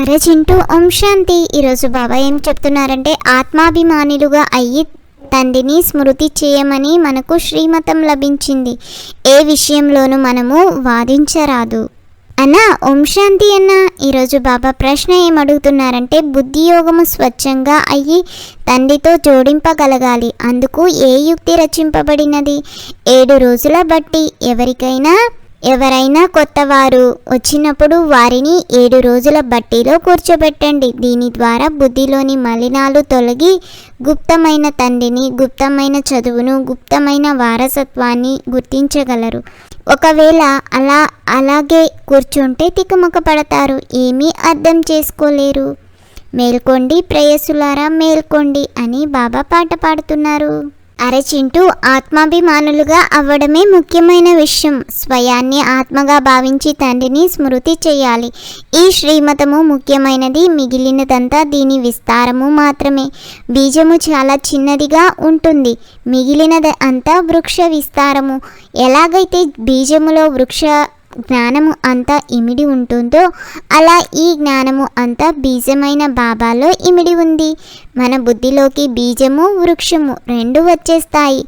అరే చింటూ ఓం శాంతి. ఈరోజు బాబా ఏం చెప్తున్నారంటే ఆత్మాభిమానులుగా అయ్యి తండ్రిని స్మృతి చేయమని మనకు శ్రీమతం లభించింది. ఏ విషయంలోనూ మనము వాదించరాదు. అన్నా ఓం శాంతి అన్న. ఈరోజు బాబా ప్రశ్న ఏమడుగుతున్నారంటే బుద్ధి యోగము స్వచ్ఛంగా అయ్యి తండ్రితో జోడింపగలగాలి. అందుకు ఏ యుక్తి రచింపబడినది? ఏడు రోజుల బట్టి ఎవరికైనా ఎవరైనా కొత్తవారు వచ్చినప్పుడు వారిని ఏడు రోజుల బట్టీలో కూర్చోబెట్టండి. దీని ద్వారా బుద్ధిలోని మలినాలు తొలగి గుప్తమైన తండ్రిని గుప్తమైన చదువును గుప్తమైన వారసత్వాన్ని గుర్తించగలరు. ఒకవేళ అలా అలాగే కూర్చుంటే తికమక పడతారు. ఏమీ అర్థం చేసుకోలేరు. మేల్కొండి ప్రేయసులారా మేల్కోండి అని బాబా పాట పాడుతున్నారు. అరే చింటూ ఆత్మాభిమానులుగా అవ్వడమే ముఖ్యమైన విషయం. స్వయాన్ని ఆత్మగా భావించి తండ్రిని స్మృతి చేయాలి. ఈ శ్రీమతము ముఖ్యమైనది. మిగిలినదంతా దీని విస్తారము మాత్రమే. బీజము చాలా చిన్నదిగా ఉంటుంది. మిగిలినది అంతా వృక్ష విస్తారము. ఎలాగైతే బీజములో వృక్ష జ్ఞానము అంతా ఇమిడి ఉంటుందో అలా ఈ జ్ఞానము అంతా బీజమైన బాబాలో ఇమిడి ఉంది. మన బుద్ధిలోకి బీజము వృక్షము రెండు వచ్చేస్తాయి.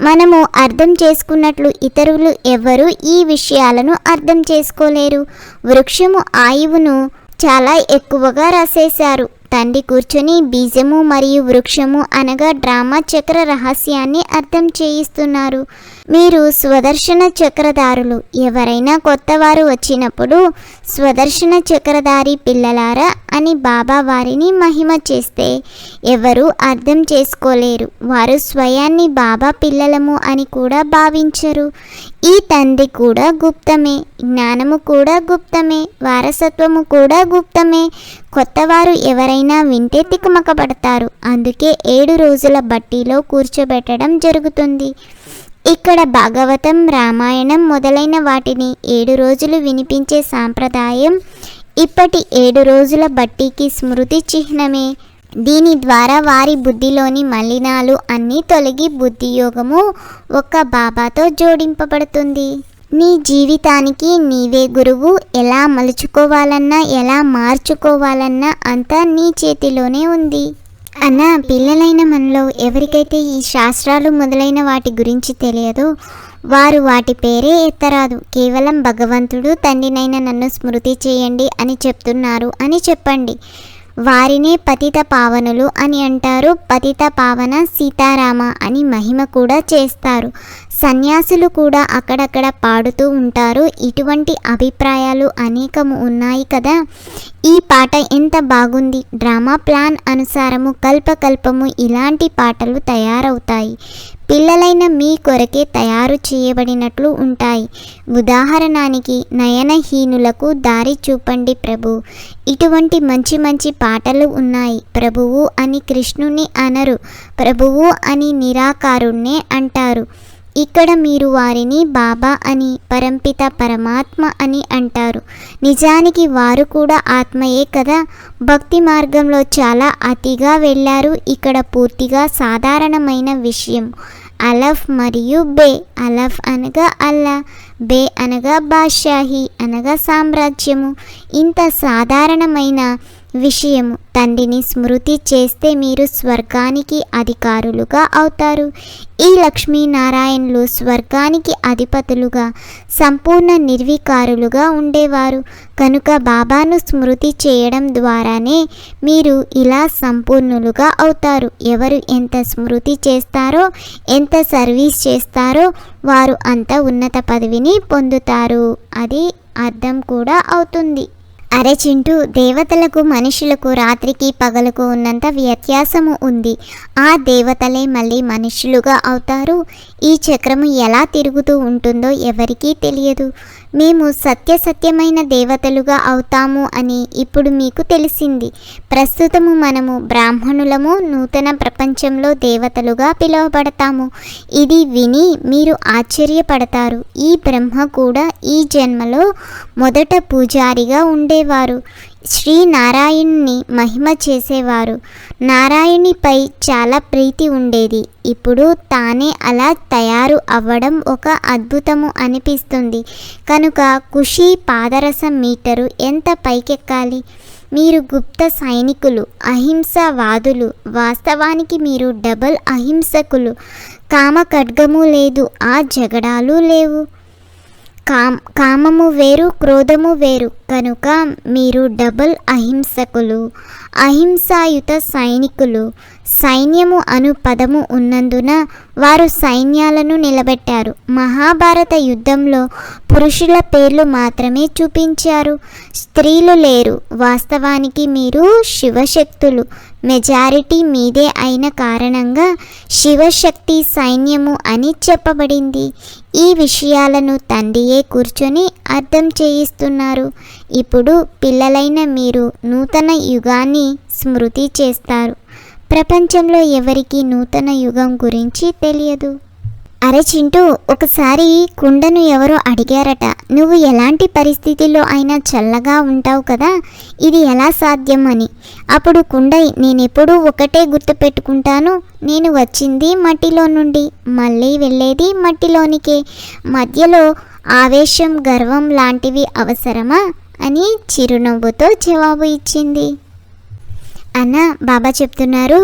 మనము అర్థం చేసుకున్నట్లు ఇతరులు ఎవరు ఈ విషయాలను అర్థం చేసుకోలేరు. వృక్షము ఆయువును చాలా ఎక్కువగా రాసేశారు. తండ్రి కూర్చొని బీజము మరియు వృక్షము అనగా డ్రామా చక్ర రహస్యాన్ని అర్థం చేయిస్తున్నారు. మీరు స్వదర్శన చక్రధారులు. ఎవరైనా కొత్తవారు వచ్చినప్పుడు స్వదర్శన చక్రధారి పిల్లలారా అని బాబా వారిని మహిమ చేస్తే ఎవరు అర్థం చేసుకోలేరు. వారు స్వయాన్ని బాబా పిల్లలము అని కూడా భావించరు. ఈ తండ్రి కూడా గుప్తమే జ్ఞానము కూడా గుప్తమే వారసత్వము కూడా గుప్తమే. కొత్తవారు ఎవరైనా వింటే తికమకపడతారు అందుకే ఏడు రోజుల బట్టీలో కూర్చోబెట్టడం జరుగుతుంది. ఇక్కడ భాగవతం రామాయణం మొదలైన వాటిని ఏడు రోజులు వినిపించే సాంప్రదాయం ఇప్పటి ఏడు రోజుల బట్టీకి స్మృతి చిహ్నమే. దీని ద్వారా వారి బుద్ధిలోని మలినాలు అన్నీ తొలగి బుద్ధి యోగము ఒక్క బాబాతో జోడింపబడుతుంది. నీ జీవితానికి నీవే గురువు ఎలా మలుచుకోవాలన్నా ఎలా మార్చుకోవాలన్నా అంతా నీ చేతిలోనే ఉంది. అన్న పిల్లలైన మనలో ఎవరికైతే ఈ శాస్త్రాలు మొదలైన వాటి గురించి తెలియదో వారు వాటి పేరే ఎత్తరాదు. కేవలం భగవంతుడు తండ్రినైన నన్ను స్మృతి చేయండి అని చెప్తున్నారు. అని చెప్పండి. వారినే పతిత పావనులు అని అంటారు. పతిత పావన సీతారామ అని మహిమ కూడా చేస్తారు. సన్యాసులు కూడా అక్కడక్కడ పాడుతూ ఉంటారు. ఇటువంటి అభిప్రాయాలు అనేకము ఉన్నాయి కదా. ఈ పాట ఎంత బాగుంది? డ్రామా ప్లాన్ అనుసారము కల్పకల్పము ఇలాంటి పాటలు తయారవుతాయి. పిల్లలైన మీ కొరకే తయారు చేయబడినట్లు ఉంటాయి. ఉదాహరణానికి నయనహీనులకు దారి చూపండి ప్రభు. ఇటువంటి మంచి మంచి పాటలు ఉన్నాయి. ప్రభువు అని కృష్ణుని అనరు. ప్రభువు అని నిరాకారుణ్ణే అంటారు. ఇక్కడ మీరు వారిని బాబా అని పరంపిత పరమాత్మ అని అంటారు. నిజానికి వారు కూడా ఆత్మయే కదా? భక్తి మార్గంలో చాలా అతిగా వెళ్ళారు. ఇక్కడ పూర్తిగా సాధారణమైన విషయం. అలఫ్ మరియు బే. అలఫ్ అనగా అల్లా. బే అనగా బాద్షాహి అనగా సామ్రాజ్యము. ఇంత సాధారణమైన విషయము. తండ్రిని స్మృతి చేస్తే మీరు స్వర్గానికి అధికారులుగా అవుతారు. ఈ లక్ష్మీనారాయణులు స్వర్గానికి అధిపతులుగా సంపూర్ణ నిర్వికారులుగా ఉండేవారు. కనుక బాబాను స్మృతి చేయడం ద్వారానే మీరు ఇలా సంపూర్ణులుగా అవుతారు. ఎవరు ఎంత స్మృతి చేస్తారో ఎంత సర్వీస్ చేస్తారో వారు అంత ఉన్నత పదవిని పొందుతారు. అది అర్థం కూడా అవుతుంది. అరే చింటూ దేవతలకు మనుషులకు రాత్రికి పగలకు ఉన్నంత వ్యత్యాసము ఉంది. ఆ దేవతలే మళ్ళీ మనుషులుగా అవుతారు. ఈ చక్రము ఎలా తిరుగుతూ ఉంటుందో ఎవరికీ తెలియదు. మేము సత్య సత్యమైన దేవతలుగా అవుతాము అని ఇప్పుడు మీకు తెలిసింది. ప్రస్తుతము మనము బ్రాహ్మణులము నూతన ప్రపంచంలో దేవతలుగా పిలువబడతాము. ఇది విని మీరు ఆశ్చర్యపడతారు. ఈ బ్రహ్మ కూడా ఈ జన్మలో మొదట పూజారిగా ఉండేవారు. శ్రీ నారాయణ్ణి మహిమ చేసేవారు. నారాయణిపై చాలా ప్రీతి ఉండేది. ఇప్పుడు తానే అలా తయారు అవ్వడం ఒక అద్భుతము అనిపిస్తుంది. కనుక ఖుషీ పాదరసం మీటరు ఎంత పైకెక్కాలి? మీరు గుప్త సైనికులు అహింసావాదులు వాస్తవానికి మీరు డబల్ అహింసకులు. కామ ఖడ్గము లేదు ఆ జగడాలు లేవు. కామ్ కామము వేరు క్రోధము వేరు. కనుక మీరు డబుల్ అహింసకులు అహింసాయుత సైనికులు. సైన్యము అను పదము ఉన్నందున వారు సైన్యాలను నిలబెట్టారు. మహాభారత యుద్ధంలో పురుషుల పేర్లు మాత్రమే చూపించారు. స్త్రీలు లేరు. వాస్తవానికి మీరు శివశక్తులు. మెజారిటీ మీదే అయిన కారణంగా శివశక్తి సైన్యము అని చెప్పబడింది. ఈ విషయాలను తండ్రియే కూర్చొని అర్థం చేయిస్తున్నారు. ఇప్పుడు పిల్లలైన మీరు నూతన యుగాన్ని స్మృతి చేస్తారు. ప్రపంచంలో ఎవరికీ నూతన యుగం గురించి తెలియదు. అరే చింటూ ఒకసారి కుండను ఎవరో అడిగారట. నువ్వు ఎలాంటి పరిస్థితిలో అయినా చల్లగా ఉంటావు కదా? ఇది ఎలా సాధ్యం అని. అప్పుడు కుండ నేనెప్పుడూ ఒకటే గుర్తుపెట్టుకుంటాను నేను వచ్చింది మట్టిలో నుండి మళ్ళీ వెళ్ళేది మట్టిలోనికే. మధ్యలో ఆవేశం గర్వం లాంటివి అవసరమా? అని చిరునవ్వుతో జవాబు ఇచ్చింది. అన్న బాబా చెప్తున్నారు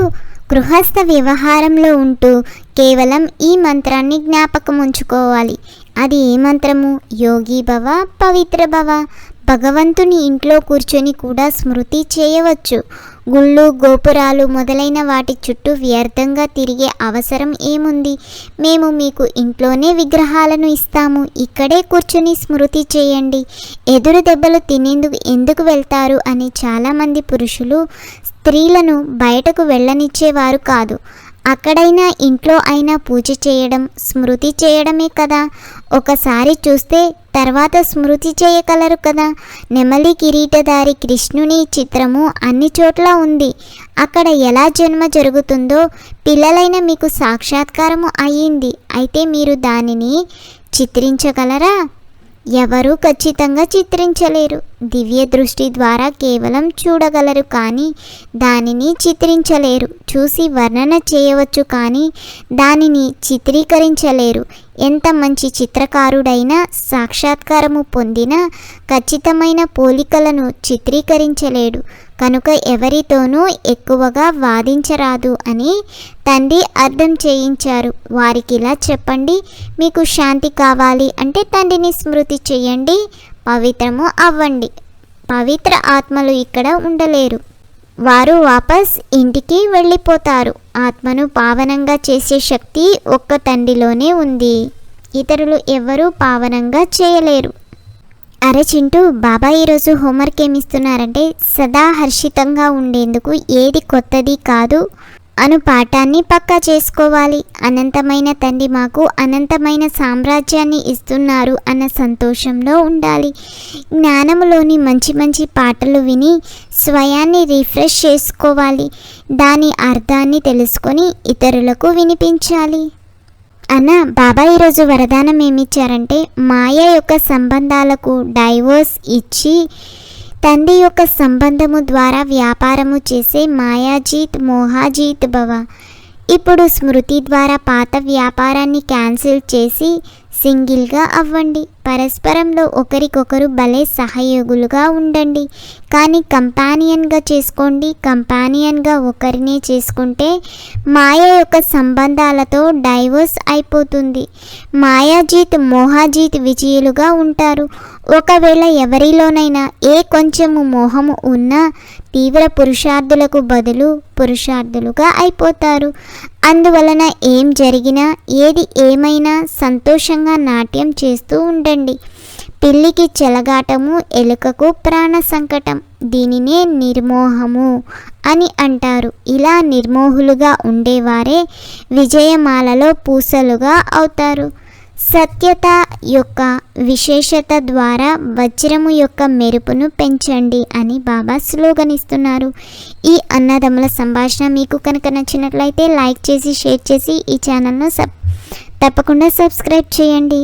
గృహస్థ వ్యవహారంలో ఉంటూ కేవలం ఈ మంత్రాన్ని జ్ఞాపకం ఉంచుకోవాలి అది ఏ మంత్రము? యోగి భవ పవిత్ర భవ. భగవంతుని ఇంట్లో కూర్చొని కూడా స్మృతి చేయవచ్చు. గుళ్ళు గోపురాలు మొదలైన వాటి చుట్టూ వ్యర్థంగా తిరిగే అవసరం ఏముంది? మేము మీకు ఇంట్లోనే విగ్రహాలను ఇస్తాము. ఇక్కడే కూర్చొని స్మృతి చేయండి. ఎదురు దెబ్బలు తినేందుకు ఎందుకు వెళ్తారు? అని చాలామంది పురుషులు స్త్రీలను బయటకు వెళ్ళనిచ్చేవారు కాదు. అక్కడైనా ఇంట్లో అయినా పూజ చేయడం స్మృతి చేయడమే కదా. ఒకసారి చూస్తే తర్వాత స్మృతి చేయగలరు కదా. నెమలి కిరీటధారి కృష్ణుని చిత్రము అన్ని చోట్ల ఉంది. అక్కడ ఎలా జన్మ జరుగుతుందో పిల్లలైన మీకు సాక్షాత్కారము అయ్యింది. అయితే మీరు దానిని చిత్రించగలరా? ఎవరూ ఖచ్చితంగా చిత్రించలేరు. దివ్య దృష్టి ద్వారా కేవలం చూడగలరు కానీ దానిని చిత్రించలేరు. చూసి వర్ణన చేయవచ్చు కానీ దానిని చిత్రీకరించలేరు. ఎంత మంచి చిత్రకారుడైనా సాక్షాత్కారము పొందిన ఖచ్చితమైన పోలికలను చిత్రీకరించలేడు. కనుక ఎవరితోనూ ఎక్కువగా వాదించరాదు అని తండ్రి అర్థం చేయించారు. వారికి ఇలా చెప్పండి మీకు శాంతి కావాలి అంటే తండ్రిని స్మృతి చేయండి పవిత్రము అవ్వండి. పవిత్ర ఆత్మలు ఇక్కడ ఉండలేరు. వారు వాపస్ ఇంటికి వెళ్ళిపోతారు. ఆత్మను పావనంగా చేసే శక్తి ఒక్క తండ్రిలోనే ఉంది. ఇతరులు ఎవరూ పావనంగా చేయలేరు. అరే చింటూ బాబా ఈరోజు హోంవర్క్ ఏమిస్తున్నారంటే సదా హర్షితంగా ఉండేందుకు ఏది కొత్తది కాదు. అను పాఠాన్ని పక్కా చేసుకోవాలి. అనంతమైన తండ్రి మాకు అనంతమైన సామ్రాజ్యాన్ని ఇస్తున్నారు అన్న సంతోషంలో ఉండాలి. జ్ఞానంలోని మంచి మంచి పాటలు విని స్వయాన్ని రిఫ్రెష్ చేసుకోవాలి. దాని అర్థాన్ని తెలుసుకొని ఇతరులకు వినిపించాలి. అన్న బాబా ఈరోజు వరదానం ఏమిచ్చారంటే మాయ యొక్క సంబంధాలకు డైవోర్స్ ఇచ్చి తండ్రి యొక్క సంబంధము ద్వారా వ్యాపారము చేసే మాయాజీత్ మోహాజీత్ భవ. ఇప్పుడు స్మృతి ద్వారా పాత వ్యాపారాన్ని క్యాన్సిల్ చేసి సింగిల్గా అవ్వండి. పరస్పరంలో ఒకరికొకరు భలే సహయోగులుగా ఉండండి. కానీ కంపానియన్గా చేసుకోండి. కంపానియన్గా ఒకరినే చేసుకుంటే మాయ యొక్క సంబంధాలతో డైవర్స్ అయిపోతుంది. మాయాజీత్ మోహాజీత్ విజయులుగా ఉంటారు. ఒకవేళ ఎవరిలోనైనా ఏ కొంచెము మోహము ఉన్నా తీవ్ర పురుషార్థులకు బదులు పురుషార్థులుగా అయిపోతారు. అందువలన ఏం జరిగినా ఏది ఏమైనా సంతోషంగా నాట్యం చేస్తూ ఉండండి. పిల్లికి చెలగాటము ఎలుకకు ప్రాణ సంకటం దీనినే నిర్మోహము అని అంటారు. ఇలా నిర్మోహులుగా ఉండేవారే విజయమాలలో పూసలుగా అవుతారు. సత్యత యొక్క విశేషత ద్వారా వజ్రము యొక్క మెరుపును పెంచండి అని బాబా స్లోగన్ ఇస్తున్నారు ఈ అన్నదమ్ముల సంభాషణ మీకు కనుక నచ్చినట్లయితే లైక్ చేసి షేర్ చేసి ఈ ఛానల్ను సబ్ తప్పకుండా సబ్స్క్రైబ్ చేయండి.